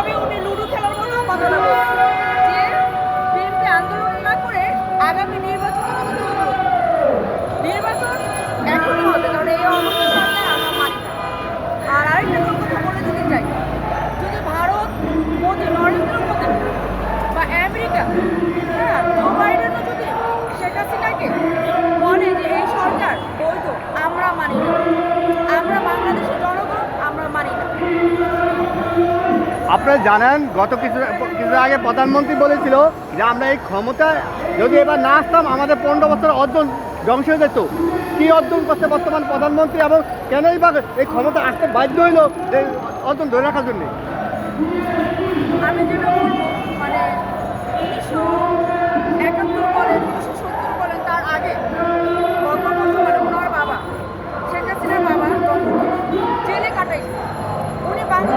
এভাবে উনি লুডো খেলার কোনো কথা না যে বিএনপি আন্দোলন না করে আগামী নির্বাচন নির্বাচন এখনই হবে, কারণ এই অবস্থা আর আরেকটা কথা বলে দিতে চাই, যদি ভারত মোদী, নরেন্দ্র মোদী বা আমেরিকা আপনারা জানেন, গত কিছু কিছু আগে প্রধানমন্ত্রী বলেছিল যে আমরা এই ক্ষমতা যদি এবার না আসতাম, আমাদের পনেরো বছর অর্জন ধ্বংস হয়ে যেত। কি অর্জন করছে বর্তমান প্রধানমন্ত্রী এবং কেনই বা এই ক্ষমতা আসতে বাধ্য হইল এই অর্জন ধরে রাখার জন্য? মানে মানে বাবা